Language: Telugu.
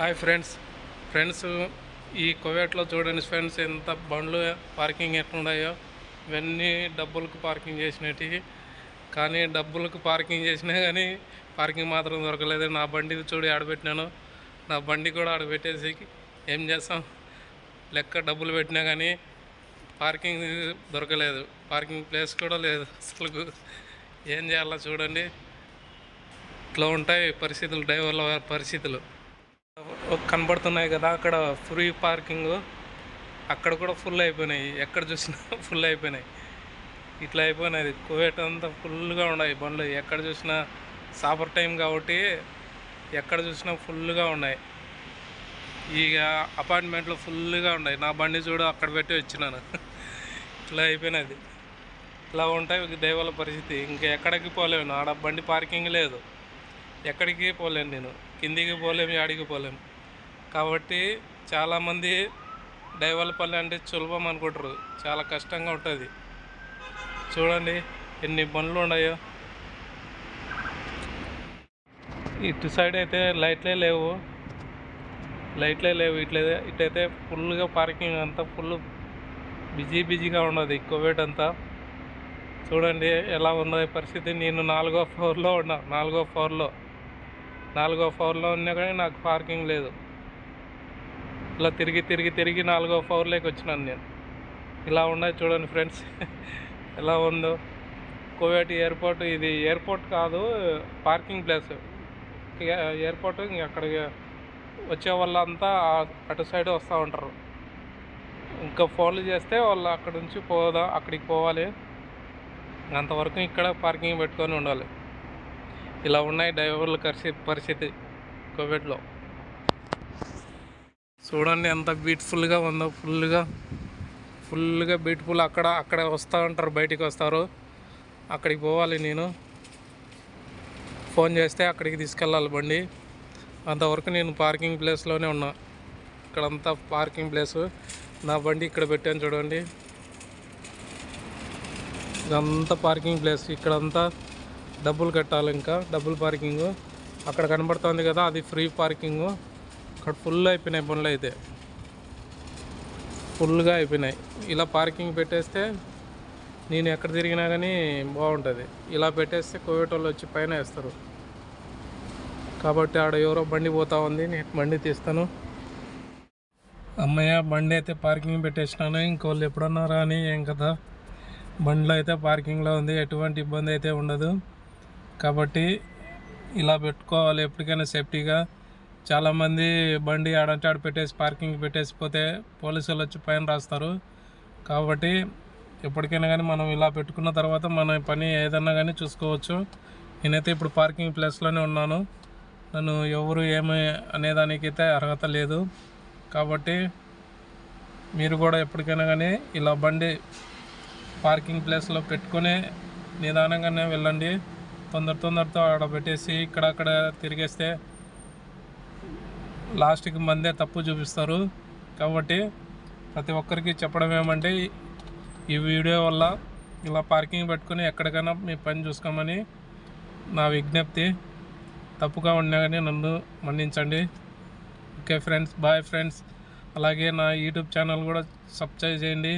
హాయ్ ఫ్రెండ్స్ ఫ్రెండ్స్ ఈ కువైట్లో చూడండి ఫ్రెండ్స్ ఎంత బండ్లు పార్కింగ్ ఎట్లున్నాయో. ఇవన్నీ డబ్బులకు పార్కింగ్ చేసినవి. కానీ డబ్బులకు పార్కింగ్ చేసినా కానీ పార్కింగ్ మాత్రం దొరకలేదు. నా బండి చూడు ఆడబెట్టినాను. నా బండి కూడా ఆడబెట్టేసి ఏం చేస్తాం? లెక్క డబ్బులు పెట్టినా కానీ పార్కింగ్ దొరకలేదు. పార్కింగ్ ప్లేస్ కూడా లేదు అసలు ఏం చేయాలో చూడండి. ఇట్లా ఉంటాయి పరిస్థితులు డ్రైవర్ల పరిస్థితులు. కనబడుతున్నాయి కదా అక్కడ ఫ్రీ పార్కింగ్. అక్కడ కూడా ఫుల్ అయిపోయినాయి. ఎక్కడ చూసినా ఫుల్ అయిపోయినాయి. ఇట్లా అయిపోయినది. కువైట్ అంతా ఫుల్గా ఉన్నాయి బండ్లు. ఎక్కడ చూసినా సాపర్ టైం కాబట్టి ఎక్కడ చూసినా ఫుల్గా ఉన్నాయి. ఇక అపార్ట్మెంట్లో ఫుల్గా ఉన్నాయి. నా బండి చూడు అక్కడ పెట్టి వచ్చినాను ఇట్లా అయిపోయినది. ఇట్లా ఉంటాయి దైవాల పరిస్థితి. ఇంకా ఎక్కడికి పోలేము ఆడ బండి పార్కింగ్ లేదు. ఎక్కడికి పోలేను నేను. కిందికి పోలేము ఆడికి పోలేము కాబట్టి చాలామంది డైవలపల్లి అంటే సులభం అనుకుంటారు. చాలా కష్టంగా ఉంటుంది. చూడండి ఎన్ని బండ్లు ఉన్నాయో. ఇటు సైడ్ అయితే లైట్లే లేవు. లైట్లే లేవు. ఇట్లయితే ఇటైతే ఫుల్గా పార్కింగ్ అంతా ఫుల్ బిజీ బిజీగా ఉన్నది. కోవిడ్ అంతా. చూడండి ఎలా ఉన్నది పరిస్థితి. నేను నాలుగో ఫ్లోర్లో ఉన్నా. నాలుగో ఫ్లోర్లో. నాలుగో ఫ్లోర్లో ఉన్నా కానీ నాకు పార్కింగ్ లేదు. ఇలా తిరిగి తిరిగి తిరిగి నాలుగో ఫ్లోర్లోకి వచ్చినాను నేను. ఇలా ఉన్నాయి చూడండి ఫ్రెండ్స్. ఎలా ఉందో. కోవేటి ఎయిర్పోర్ట్ ఇది ఎయిర్పోర్ట్ కాదు పార్కింగ్ ప్లేస్. ఎయిర్పోర్ట్ ఇంక అక్కడికి వచ్చే వాళ్ళంతా అటు సైడ్ వస్తూ ఉంటారు. ఇంకా ఫోన్లు చేస్తే వాళ్ళు అక్కడ నుంచి పోదా అక్కడికి పోవాలి. అంతవరకు ఇక్కడ పార్కింగ్ పెట్టుకొని ఉండాలి. ఇలా ఉన్నాయి డ్రైవర్ల పరిస్థితి పరిస్థితి కోవిడ్లో చూడండి ఎంత బ్యూటిఫుల్గా ఉందో ఫుల్గా ఫుల్గా బ్యూటిఫుల్ అక్కడ అక్కడ వస్తూ ఉంటారు బయటికి వస్తారు. అక్కడికి పోవాలి నేను. ఫోన్ చేస్తే అక్కడికి తీసుకెళ్ళాలి బండి. అంతవరకు నేను పార్కింగ్ ప్లేస్లోనే ఉన్నా. ఇక్కడంతా పార్కింగ్ ప్లేసు నా బండి ఇక్కడ పెట్టాను చూడండి. ఇదంతా పార్కింగ్ ప్లేస్ ఇక్కడంతా డబ్బులు కట్టాలి ఇంకా డబ్బులు పార్కింగ్ అక్కడ కనబడుతుంది కదా అది ఫ్రీ పార్కింగ్ అక్కడ ఫుల్ అయిపోయినాయి బండ్లు అయితే. ఫుల్గా అయిపోయినాయి. ఇలా పార్కింగ్ పెట్టేస్తే నేను ఎక్కడ తిరిగినా కానీ బాగుంటుంది. ఇలా పెట్టేస్తే కోవిడ్ వాళ్ళు వచ్చి పైన వేస్తారు. కాబట్టి ఆడ ఎవరో బండి పోతా ఉంది నేను బండి తీస్తాను. అమ్మయ్య బండి అయితే పార్కింగ్ పెట్టేసినాను. ఇంకోళ్ళు ఎప్పుడన్నా రాని ఏం కదా. బండిలో అయితే పార్కింగ్లో ఉంది. ఎటువంటి ఇబ్బంది అయితే ఉండదు. కాబట్టి ఇలా పెట్టుకోవాలి ఎప్పటికైనా సేఫ్టీగా చాలామంది బండి ఆడంటే ఆడ పెట్టేసి పార్కింగ్ పెట్టేసి పోతే పోలీసులు వచ్చి పైన రాస్తారు. కాబట్టి ఎప్పటికైనా కానీ మనం ఇలా పెట్టుకున్న తర్వాత మన పని ఏదన్నా కానీ చూసుకోవచ్చు. నేనైతే ఇప్పుడు పార్కింగ్ ప్లేస్లోనే ఉన్నాను. నన్ను ఎవరు ఏమి అనేదానికైతే అర్హత లేదు. కాబట్టి మీరు కూడా ఎప్పటికైనా కానీ ఇలా బండి పార్కింగ్ ప్లేస్లో పెట్టుకొని నిదానంగానే వెళ్ళండి. తొందర తొందరతో ఆడ పెట్టేసి ఇక్కడక్కడ తిరిగేస్తే లాస్ట్కి మందే తప్పు చూపిస్తారు. కాబట్టి ప్రతి ఒక్కరికి చెప్పడం ఏమంటే ఈ వీడియో వల్ల ఇలా పార్కింగ్ పెట్టుకుని ఎక్కడికైనా మీ పని చూసుకోమని నా విజ్ఞప్తి. తప్పుగా ఉన్నా కానీ నన్ను మన్నించండి. Okay friends bye friends. అలాగే నా యూట్యూబ్ ఛానల్ కూడా సబ్స్క్రైబ్ చేయండి.